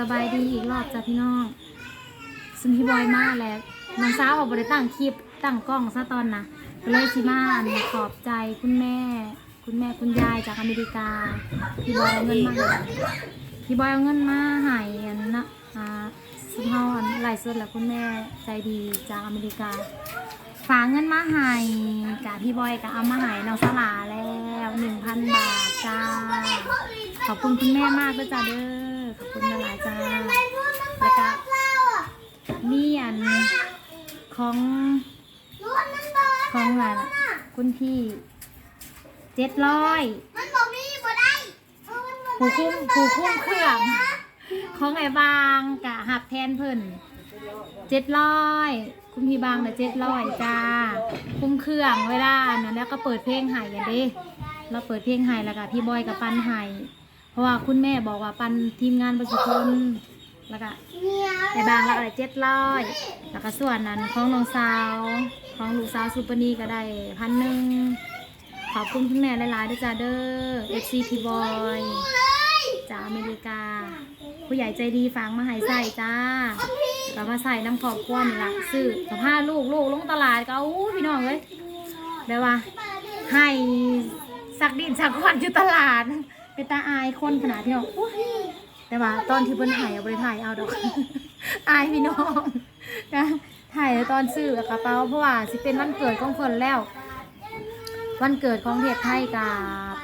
สบายดีอีกรอบจ้ะพี่น้องซึ่งพี่บอยมาแล้วน้องสาวเขาบริตั้งคลิปตั้งกล้องซะตอนนะก็เลยสิมานขอบใจคุณแม่ คุณแม่คุณยายจากอเมริกา พี่บอยเอาเงินมาให้พี่บอยเอาเงินมาให้อันนะอ่าซึ่งเขาอันไล่สุดแล้วคุณแม่ใจดีจากอเมริกา ฝากเงินมาให้กะพี่บอยกะเอามาให้น้องสลาแล้วหนึ่งพันบาทจ้าขอบคุณคุณแม่มากด้วยจ้าเด้อ คุณหลายจ้าแล้วก็มีอันของของอะไรล่ะคุณพี่เจ็ดร้อยมันบอกมีบ่ได้ผู้คุ้มผู้คุ้มเครื่องของไอ้บางกะหับแทนเพิ่นเจ็ดร้อยคุณพี่บางน่ะเจ็ดร้อยจ้า คุ้มเครื่องเวลานั้นแล้วก็เปิดเพลงใหายกันด้เราเปิดเพลงใหายแล้วก็พี่บอยกับปันใหาย เพราะว่าคุณแม่บอกว่าปันทีมงานประชุคนแล้วก็เนี่ยไอ้บางละอะไรเจ็ดร้อยแล้วก็ส่วนนั้นของน้องสาวของลูกสาวซูเปอร์นีก็ได้พันหนึ่งขอบคุณคุณแม่หลายๆด้วยจ้าเด้อ FC พี่บอยจากอเมริกา ผู้ใหญ่ใจดีฝากมาให้ใส่จ้าแล้วมาใส่น้ำขอบครัวนี่ละซื้อกับผ้าลูกลูกลงตลาดก็เอาอู้พี่น้องเลยได้ว่าให้สักดินสักขวัญอยู่ตลาด เป็นตาอายคนขนาดพี่น้องแต่ว่าตอนที่เพิ่นถ่ายเอาไปถ่ายเอาดอก อายพี่น้องนะถ่ายตอนซื้อกระเป๋าเพราะว่าสิเป็นวันเกิดของเพิ่นแล้ว วันเกิดของเทศไทยก็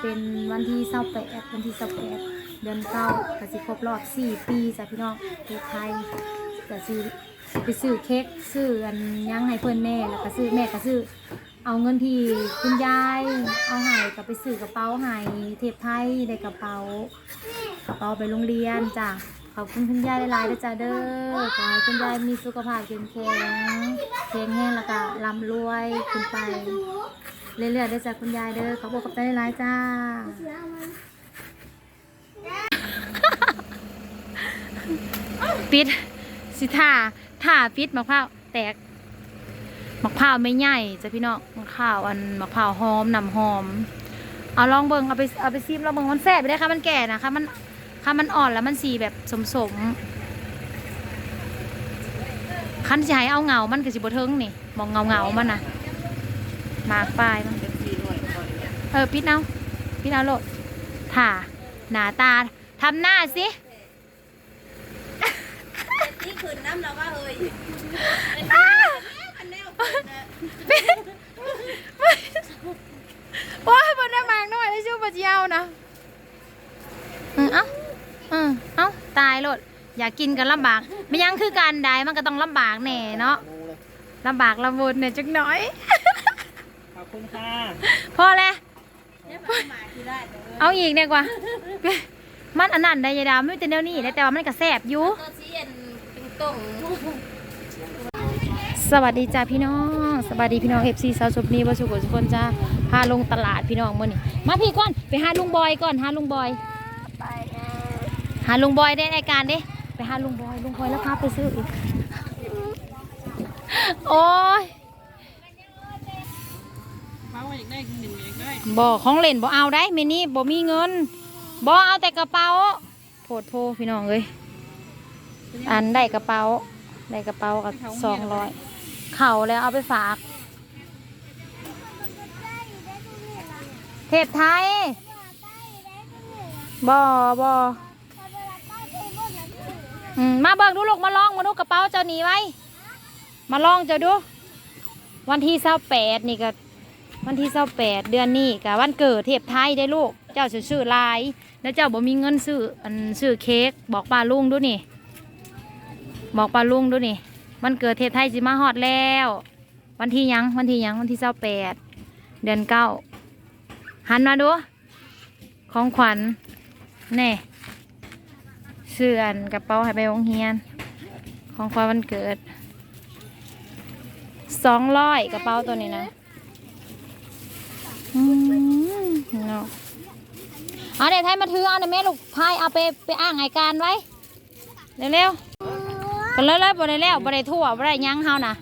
เป็นวันที่เศร้าแปดวันที่เศร้าแปดเดือนเก้าก็สิครบรอบสี่ปีจ้ะพี่น้องเทศไทยก็สิไปซื้อเค้กซื้ออันยังให้เพื่อนแม่แล้วก็ซื้อแม่ก็ซื้อ เอาเงินที่คุณยาย เอาให้ก็ไปซื้อกระเป๋าให้เทศไทยได้กระเป๋ากระเป๋าไปโรงเรียนจ้ะขอบคุณคุณยายหลายๆด้วยจ้ะเด้อขอให้คุณยายมีสุขภาพแข็งแรงแข็งแรงแล้วก็ร่ำรวยขึ้นไป เรื่อยๆได้จากคุณยายเด้อขอบอกกับใจร้ายๆจ้า ปิดสิท่าท่าปิดมะพร้าวแตก มะพร้าวไม่ใหญ่จ้ะพี่น้องมะพร้าวอันมะพร้าวหอมน้ำหอม เอาลองเบิ่งเอาไปเอาไปซิมลองเบิ่งมันแซ่บไปได้อค่ะมันแก่นะคะมันค่ะมันอ่อนแล้วมันสีแบบสมสมๆคันสิให้เอาเงา มันก็สิบ่เทิงนี่มองเงาเงาๆมันน่ะมากปลายมั้งเออปิดเอาปิดเอาโลดถ่าหน้าตาทำหน้าสินี่คืนน้ำแล้วว่าเฮ้ย อ้าอันแนวคืนนะปิดโอ้ยบนได้มากหน่อยได้ชูปะเจียวนะอืมเอ้าอืมเอ้าตายโลดอยากกินกันลำบากไม่ยังคือการใดมันก็ต้องลำบากแน่เนาะลำบากลำบนเนี่ยจักหน่อยขอบคุณค่ะพอแล้วเนี่ยมันมาที่ได้เด้อเอาอีกเนี่ยกว่า มันอันนั้นได้ยายดาวไม่เป็นแนวนี้แหละแต่ว่ามันก็แสบอยู่ตัวเชียนปิงต่ง สวัสดีจ้าพี่น้องสวัสดีพี่น้องเอฟซีสาวสุปนีบสุกุสุคนจ้าพาลงตลาดพี่น้องมื่อนี้มาพี่ก่อนไปหาลุงบอยก่อนหาลุงบอยไปนะหาลุงบอยได้รายการเด้ไปหาลุงบอยลุงบอยแล้วพาไปซื้ออีกโอ้ยเขาอยากได้หนึ่งอยากได้บ่ของเล่นบ่เอาได้เมนี่บ่มีเงินบ่เอาแต่กระเป๋าโพดโพพี่น้องเอ้ยอันได้กระเป๋าได้กระเป๋ากับสองร้อย เข่าแล้วเอาไปฝาก เทพไทยบ่บ่อืมาเบิกดูลูกมาลองมาดูกระเป๋าเจ้าหนีไว้ มาลองเจ้าดู วันที่เศร้าแปดนี่ก็วันที่เศร้าแปดเดือนนี้กับวันเกิดเทพไทยได้ลูก เจ้าซื้อซื้อหลาย แล้วเจ้าบ่มีเงินซื้ออันซื้อเค้กบอกป้าลุงดูนี่ บอกป้าลุงดูนี่ วันเกิดเทพไทยสิมาฮอดแล้ว วันที่ยังวันที่ยังวันที่เศร้าแปดเดือนเก้าหันมาดู ของขวัญแน่เสื้ออันกระเป๋าให้ไปโรงเรียน ของขวัญวันเกิดสองร้อยกระเป๋าตัวนี้นะอืมเอาเด็กไทยมาถือเอาเดี๋ยแม่ลูกพายเอาไปไปอ้างไงการไว้ เร็วๆ ไปเลยเลยๆบ่ได้แล้วบ่ได้ทั่วบ่ได้หยั้งเฮานะ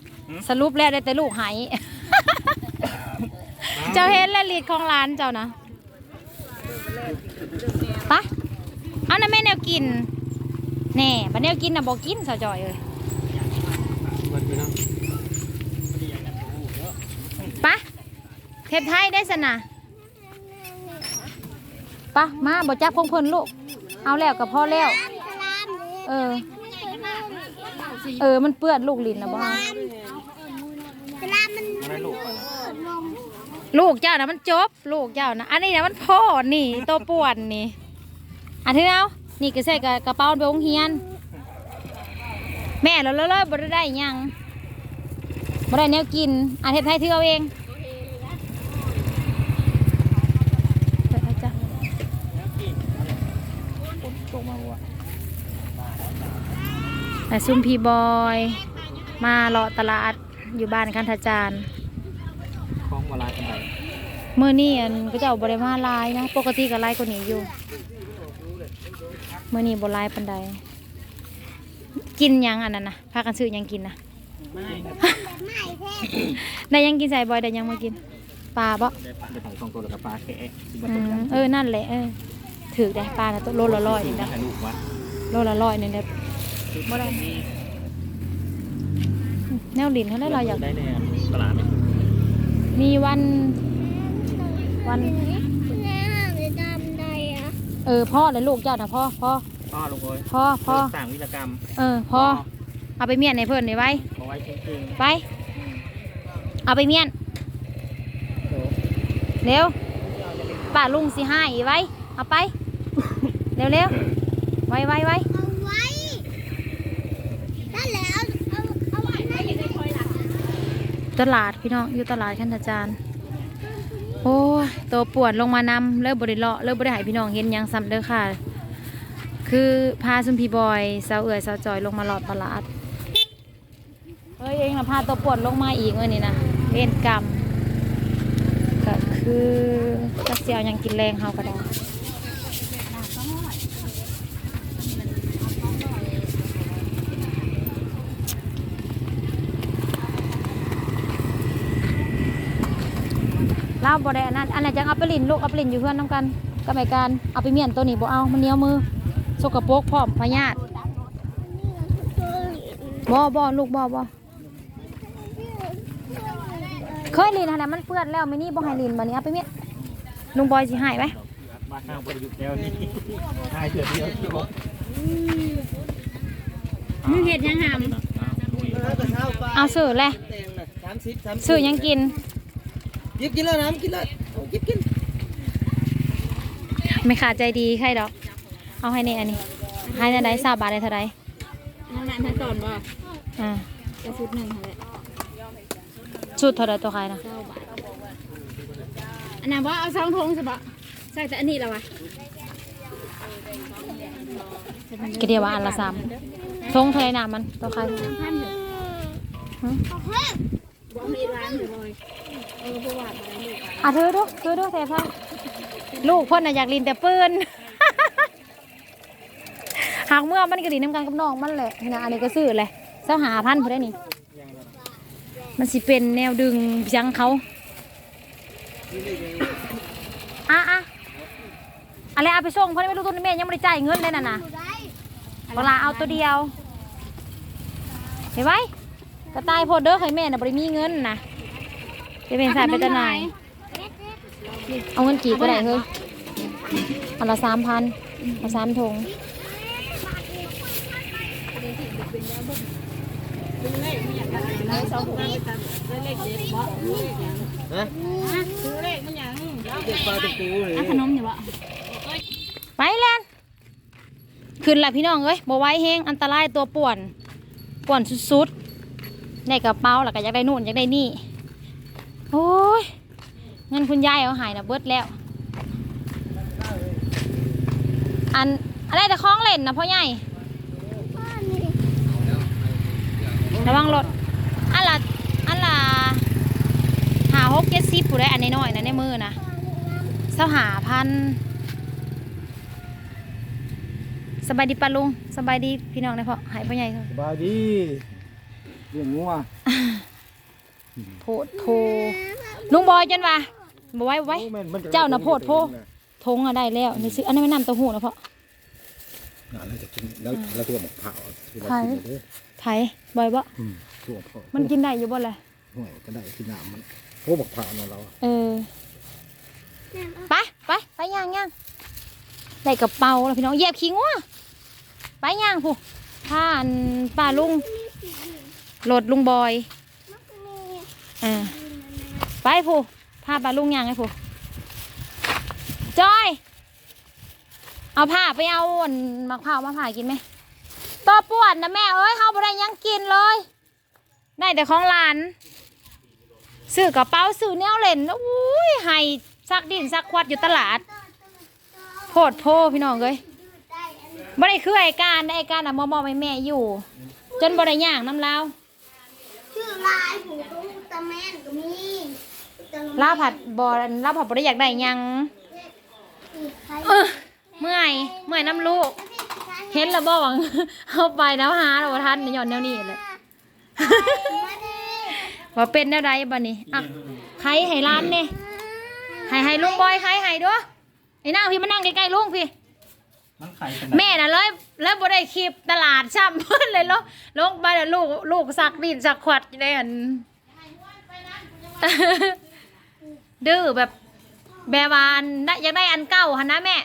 สรุปแล้วได้แต่ลูกไหายเจ้าเห็นแล้วลีดของร้านเจ้านะไปเอานะแม่แนวกินแน่บัดแนวกินน่ะบ่กินสาวจอยเอ้ยเบิดไปเนาะปะเทพไทยได้สนะปะมาบ่จับพงเพิ่นลูกเอาแล้วกับพ่อแล้ว เออ เออมันเปื้อนลูกลิ้นนะบ่เอาสลามมันอะไรลูกไปนะลูกเจ้านะมันจบ ลูกเจ้านะอันนี้นะมันพ่อนี่ตัวป่วนนี่อันที่เอานี่ก็ใส่กับกระเป๋าไปโรงเรียน แม่เราเลยเลยบ่ได้ได้หยังบ่ได้แนวกินอันเทศไทยถือเอาเองเดี๋ยวเอาจ้ะ แต่ซุ่มพีบอย มาเลาะตลาดอยู่บ้านคันธจารย์คล้องมาลายกันไปเมื่อนี่อันก็จะเอาบริมาหลายนะปกติก็หลายกว่านี้อยู่เมื่อนี้บ่หลายปันใดกินหยังอันนั้นนะพากันซื้อหยังกินนะไม่ได้หยังกินใส่บอยได้หยังมากินปลาบ่ได้ปลาได้ถ่ายสองตัวแล้วกับปลาแค่สิบบาทอืต่อมกันเออนั่นแหละเออถือได้ปลานะตัวโลละร้อยนี่นะถ่ายรูปวะโลละร้อยนี่นะ บ่ได้แนวลินเขาได้เราอยาก ได้ในตลาดไหมมีวัน วัน แม่จะทำได้อะเออพ่อและลูกเจ้านะพ่อพ่อพ่อลูกเอ้ยพ่อพ่อต่างวิรกรรมเออพ่อเอาไปเมียนในเพิ่นนี่ไว้ เอาไว้จริงไป เอาไปเมียน ๆโอ้เร็วป้าลุงสิให้อีไว้ เอาไป เร็วเร็วไว้ไว้ไว้เอาไว้นั่นแหละเอาเอาเอาไว้ใน ตลาดพี่น้องอยู่ตลาดคันธจารย์ โอ้ยตัวปวดลงมานำเลิกบริเลาะเลิกบริหายพี่น้องเห็นยังซ้ำเด้อค่ะ คือพาซุมพี่บอยสาวเอื่อยสาวจอยลงมาหลอดตลาดเฮ้ยเองนะพาตัวปวดลงมาอีกเอ้ยนี่นะเวรกรรมก็คือจักเสียวยังกินแรงเฮาก็ได้ เล่าบ่ได้อันนั้นอันไหนจังเอาไปลินลูกเอาไปลินอยู่เพื่อนน้ำกันก็ไม่การเอาไปเมียนตัวนี้บ่เอามันเหนียวมือสกปรกพร้อมพยาธิบ่บ่ลูกบ่บ่เคยลินอะไรมันเปื้อนแล้วไม่นี่บ่ให้ลินบัดนี้เอาไปเมียนลุงบอยสิให้ไหมบ้านข้างบริยุทธ์แล้วนี่ถ่ายเถื่อนเดียวที่บอกมึงเห็ดยังหามเอาซื้อแหละสามสิบสามซื้อยังกิน ยิบกินแล้วน้ำกินแล้วเอายิบกินไม่ขาดใจดีใครดอก เอาให้เนี่ยอันนี้ ให้ในใดสาบาทได้เท่าไรนั่นนั่นถ้าก่อนบ่อ่าจะชุดหนึ่งค่ะเลยชุดเท่าไรตัวใครนะเก้าบาทอันนั้นว่าเอาสองทงใช่ปะใส่แต่อันนี้แล้ววะก็เดียวว่าอันละสามทงเท่าไรหนามันตัวใครท่าน อยู่หึบอกมีร้านอยู่เลยเออประวัติอะไรอยู่อะถือดูถือดูเทพลูกพ่นน่ะอยากลินแต่ปืนหากเมื่อมันก็ลินน้ำกันกับน้องมันแหละนะอันนี้ก็ซื้อเลยเจ้าหาพันพอได้นี่ มันสิเป็นแนวดึงยังเขาอะอะอะไรเอาไปส่งเพราะไม่รู้ตัวนี้แม่ยังไม่ได้จ่ายเงินเลยน่ะนะเวลาเอาตัวเดียว เห็นไหมกระต่ายโพดเด้อให้แม่น่ะบริมีเงินนะ จะเป็นสายไปจะไหนายเอาเงินกี่ก็ได้เฮ้ยอันละสามพันเอาสามถุงฮะซื้อเลขมันอย่างเด็กปลาตะปูเลยขนมอยู่วะไปแลนขึ้นละพี่น้องเอ้ยบ่ไหว้แห้งอันตรายตัวป่วน ป่วนสุดๆในกระเป๋าแล้วก็อยากได้นู่นอยากได้นี่ โอ้ย เงินคุณยายเอาหายนะเบิดแล้ว อันอะไรแต่คล้องเล่นนะพ่อใหญ่ระวังรถอันละอันละหาหกเจ็ดสิบผู้ได้อันน้อยๆนะในมือนะเสาหาพันสบายดีปะลุงสบายดีพี่น้องเลยพ่อหายพ่อใหญ่สบายดีเลี้ยงงัว โพดโพลุงบอยจนว่าบไว้บ่ไว้โอ้แม่นมันเจ้าน่ะโพดโพทงอะได้แล้วนี่ซื้ออันนั้นไม่นำเต้าหู้นะพ่องานเราจะกินแล้วแล้วตัวหมกเผาที่เราไผ่กินเด้อไผบ่อยบ่อืมตัวเผามันกินได้อยู่บ่ล่ะห่วยก็ได้กินน้ำมันพวกหมกเผาเนาะเราเออไปไปไปย่างย่างได้กระเป๋าแล้วพี่น้องเหยียบขี้งัวไปย่างผู้ผ่านป่าลุงโหลดลุงบอยเออไปผู้พาป่าลุงยางให้ผู้จอย เอาผ้าไปเอาอันมะพร้าวมาผ่ากินไหมตัวปวดนะแม่เอ้ยเขาบ่ได้ยังกินเลย ได้แต่ของหลานซื้อกระเป๋าซื้อแนวเล่นอุ้ยให้ซักดินซักควัดอยู่ตลาดโพดโพพี่น้องเอ้ยบ่ได้คือไอการไอการน่ะมอมอแม่แม่อยู่ จนบ่ได้ย่างน้ำเล้าชื่อลายหูตู้อุล ตร้าแมนก็มีอุลตร้าแมนลาวผัดบ่ลาวผัดบ่ได้อยากได้หยังใครเออเมื่อย เมื่อยน้ำลูก เห็นแล้วบ่หวังเอาไปแล้วหาแล้วบ่ทันย้อนแนวนี้เลยมาดิว่าเป็นแนวใดบัดนี้อะใครให้ร้านเนี่ยให้ให้ลุงบอยใครให้ด้วยไอ้นางพี่มานั่งใกล้ๆลุงพี่มันไข่กันแม่น่ะเลยแล้วบ่ได้คลิปตลาดซ้ำเพิ่นเลยลงลงไปแล้วลูกลูกสักดินสักขวัดอยู่ในอัน ดื้อแบบแบบว่าอันได้อยากได้อันเก่าหันนะแม่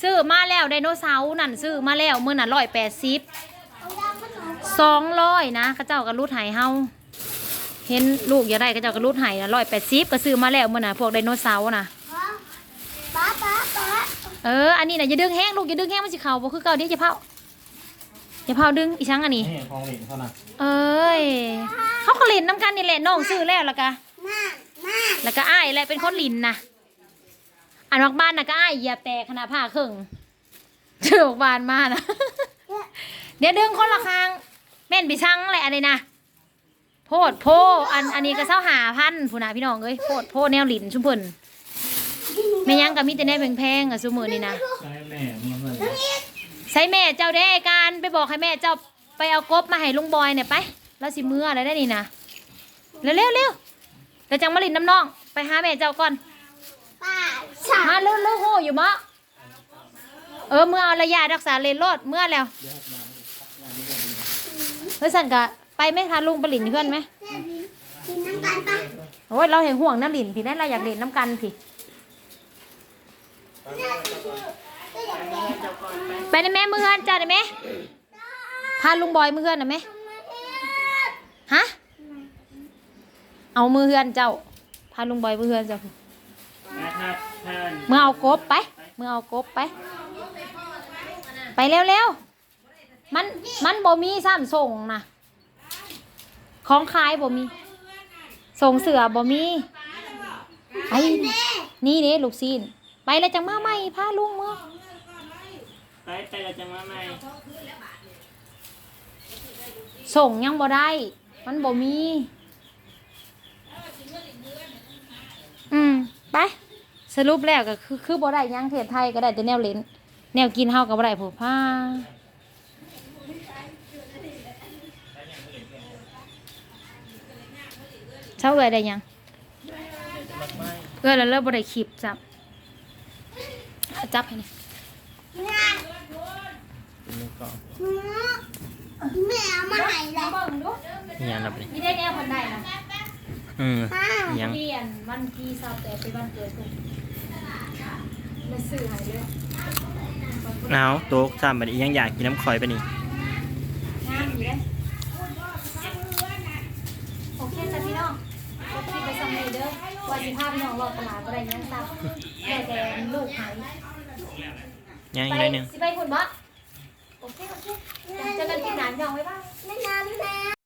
ซื้อมาแล้วไดโนเสาร์นั่นซื้อมาแล้วมื้อน่ะร้อยแปดสิบสองร้อยนะเขาเจ้าก็รูดใหายเฮาเห็นลูกอยากได้เขาเจ้าก็รูดใหายร้อยแปดสิบก็ซื้อมาแล้วมื้อน่ะพวกไดโนเสาร์น่ะป้าป้าป้าเอออันนี้น่ะอย่าดึงแห้งลูกอย่าดึงแห้งมันสิเข่าบ่คือเก่าเดี๋ยวจะเผาอย่าเผาดึงอีช่างอันนี้นี่ของเหลนเท่านั้นเอ้ยเขาก็เล่นน้ำกันนี่แหละน้องซื้อแล้วแล้วก็หน้าหน้า แล้วก็อ้ายแหละเป็นคนลินนะอันมักบ้านน่ะก็อ้ายเหยียบแตกขนาดผ้าครึ่งเชือกบานมานะ เดี๋ยวดึงคนละคางแม่นไปช่างแหละอันนี้นะโพดโพอันอันนี้ก็เศร้าหาพันผู้นะพี่น้องเอ้ยโพดโพแนวลินชุมเพิ่นแม่ยังก็มีแต่แนวแพงๆอะซุมือนี่นะใช่แม่มันเลยใช้แม่เจ้าได้การไปบอกให้แม่เจ้าไปเอากบมาให้ลุงบอยเนี่ยไป แล้วสิมืออะไรได้นี่นะเร็วเร็วเร็ว แล้วจังมาลินน้ำน้อง ไปหาแม่เจ้าก่อนป้าฉามาเร็วเร็วโหอยู่มะเออเมื่อเอาระยะรักษาเลนรอดเมื่อแล้วเฮ้ยสันกะไปไหมพาลุงไปลินเพื่อนไหมกินน้ำกันปะโอ้ยเราเห็นห่วงน้ำลินพี่นั่นเราอยากเล่นน้ำกันพี่ไปได้ไหมมือเฮือนจ้าได้ไหมพาลุงบอยมือเฮือนได้ไหมฮะ เอามือเฮือนเจ้า พาลุงบอยมือเฮือนเจ้านะครับท่านเมื่อเอากบไป เมื่อเอากบไป ไปเร็วๆมันมันบ่มีซ้ำส่งนะของขายบ่มี ส่งเสือบ่มีไปนี่เด้ลูกซีน ไปแล้วจังมาใหม่พาลุงเมื่อไปไปเราจะมาใหม่ส่งยังบ่ได้ มันบ่มี อืม ไปสรุปแล้วก็คือคือบ่ได้หยังเทศไทยก็ได้แต่แนวเล่นแนวกินเฮาก็บ่ได้ผู้ผ้าเช้าเอ้ยได้หยังเอ้ยแล้วเลิกบ่ได้คลิปจับเอาจับให้นี่แม่แม่เอามาให้เลยเบิ่งดูยังนับเลยนี่ได้แนวคนใดนะ อืมป้ายังเปลี่ยนวันที่เสาร์แต่เป็นวันเกิดเพิ่นเลยซื้อให้เลยหนาวโต๊ะซ้ำบัดนี้ยังอยากกินน้ำข่อยไปนี่งามอยู่เลยโอเคจ้ะพี่น้องรถที่ไปสมัยเด้อว่าสิพาพี่น้องรอตลาดบ่ได้หยังซับแค่แต่ลูกหายยังอีไปกหน่อยหนึงสิไปคุณบ่โอเคโอเคเจอกันที่หนานยองไว้บ้างแม่น้ำแม่